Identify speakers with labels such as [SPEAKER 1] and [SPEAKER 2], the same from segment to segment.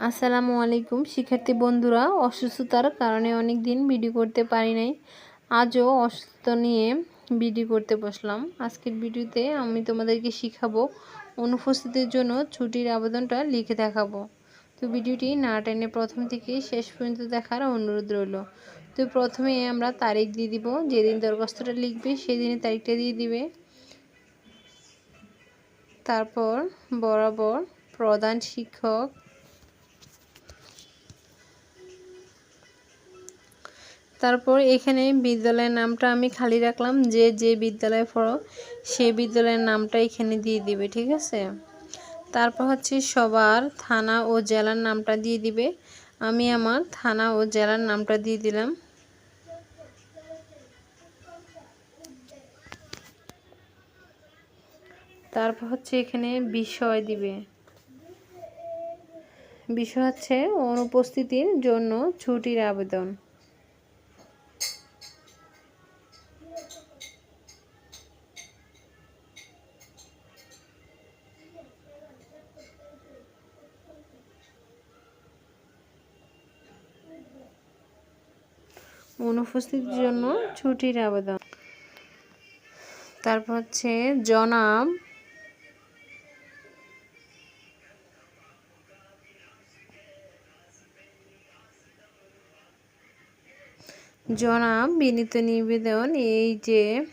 [SPEAKER 1] আসসালামু আলাইকুম। শিক্ষার্থী বন্ধুরা, অসুস্থতার কারণে অনেক দিন ভিডিও করতে পারি নাই। আজও অসুস্থ নিয়ে ভিডিও করতে বসলাম। আজকের ভিডিওতে আমি তোমাদেরকে শিখাবো অনুপস্থিতির জন্য ছুটির আবেদনটা লিখে দেখাবো। তো ভিডিওটি না টেনে প্রথম থেকে শেষ পর্যন্ত দেখার অনুরোধ রইল। তো প্রথমে আমরা তারিখ দিয়ে দিব। যেদিন দরখাস্তটা লিখবে সেদিনে তারিখটা দিয়ে দিবে। তারপর বরাবর প্রধান শিক্ষক তারপর এখানে বিদ্যালয়ের নামটা আমি খালি রাখলাম, যে যে বিদ্যালয়ে পড়ো সেই বিদ্যালয়ের নামটা এখানে দিয়ে দিবে, ঠিক আছে? তারপর হচ্ছে সবার থানা ও জেলার নামটা দিয়ে দিবে। আমি আমার থানা ও জেলার নামটা দিয়ে দিলাম। তারপর হচ্ছে এখানে বিষয় দিবে। বিষয় হচ্ছে অনুপস্থিতির জন্য ছুটির আবেদন। অনুপস্থিতির জন্য ছুটির আবেদন। তারপর হচ্ছে, জনাব জনাব বিনীত নিবেদন, এই যে,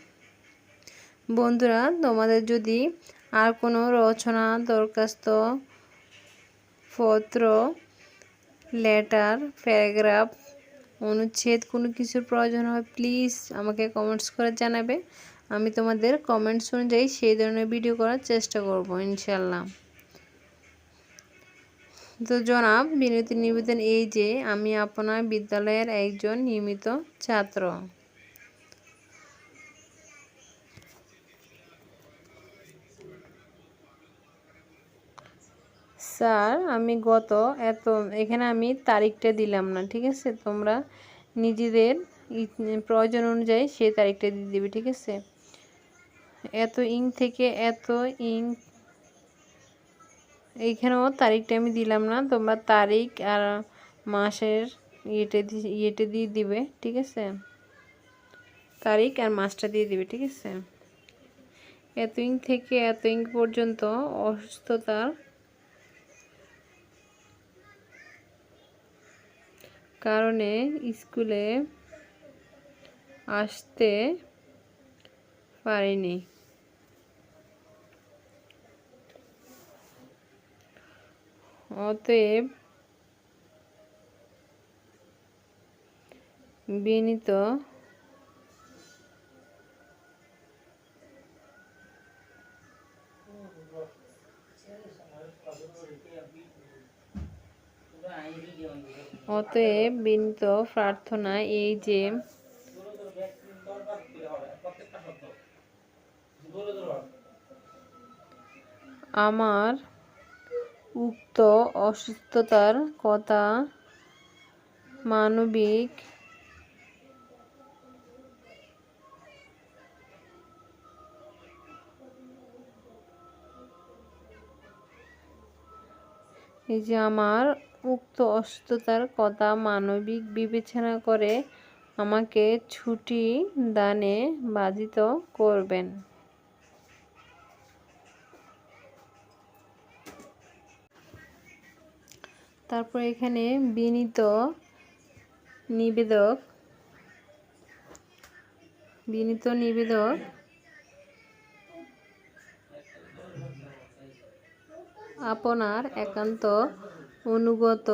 [SPEAKER 1] বন্ধুরা, তোমাদের যদি আর কোনো রচনা, দরখাস্ত, পত্র, লেটার, প্যারাগ্রাফ অনুচ্ছেদ, কোনো কিছুর প্রয়োজন হয় প্লিজ আমাকে কমেন্টস করে জানাবে। আমি তোমাদের কমেন্টস অনুযায়ী সেই ধরনের ভিডিও করার চেষ্টা করব ইনশাল্লাহ তো জনাব, বিনতি নিবেদন এই যে, আমি আপনার বিদ্যালয়ের একজন নিয়মিত ছাত্র। স্যার, আমি গত এত, এখানে আমি তারিখটা দিলাম না, ঠিক আছে? তোমরা নিজেদের প্রয়োজন অনুযায়ী সেই তারিখটা দিয়ে দিবে, ঠিক আছে? এত ইং থেকে এত ইং এইখানেও তারিখটা আমি দিলাম না, তোমরা তারিখ আর মাসের ইয়েটা ইয়েটে দিয়ে দিবে, ঠিক আছে? তারিখ আর মাসটা দিয়ে দিবে, ঠিক আছে? এত ইং থেকে এত ইং পর্যন্ত অসুস্থতার কারণে স্কুলে আসতে পারিনি। অতএব বিনীত অতএব বিনীত প্রার্থনা এই যে আমার উক্ত অসুস্থতার কথা মানবিক এই যে আমার উক্ত অসুস্থতার কথা মানবিক বিবেচনা করে আমাকে ছুটি দানে বাধিত করবেন। তারপর এখানে বিনীত নিবেদক বিনীত নিবেদক, আপনার একান্ত অনুগত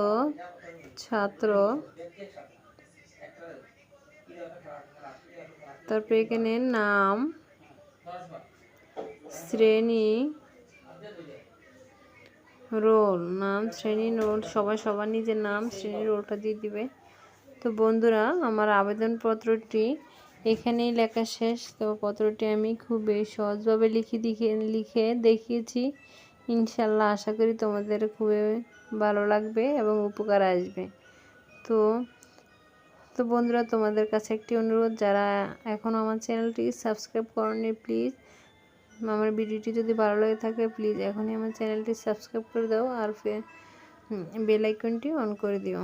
[SPEAKER 1] ছাত্র। তারপর এখানে নাম, শ্রেণি, রোল, নাম, শ্রেণি, রোল, সবাই সবার নিজের নাম, শ্রেণি, রোলটা দিয়ে দিবে। তো বন্ধুরা, আমার আবেদনপত্রটি এখানেই লেখা শেষ। তো পত্রটি আমি খুবই সহজভাবে লিখে লিখে লিখে দেখিয়েছি। ইনশাল্লাহ আশা করি তোমাদের খুবই ভালো লাগবে এবং উপকার আসবে। তো তো বন্ধুরা, তোমাদের কাছে একটি অনুরোধ, যারা এখনও আমার চ্যানেলটি সাবস্ক্রাইব করেনি, প্লিজ আমার ভিডিওটি যদি ভালো লাগে থাকে, প্লিজ এখনই আমার চ্যানেলটি সাবস্ক্রাইব করে দাও আর বেল আইকনটি অন করে দিও।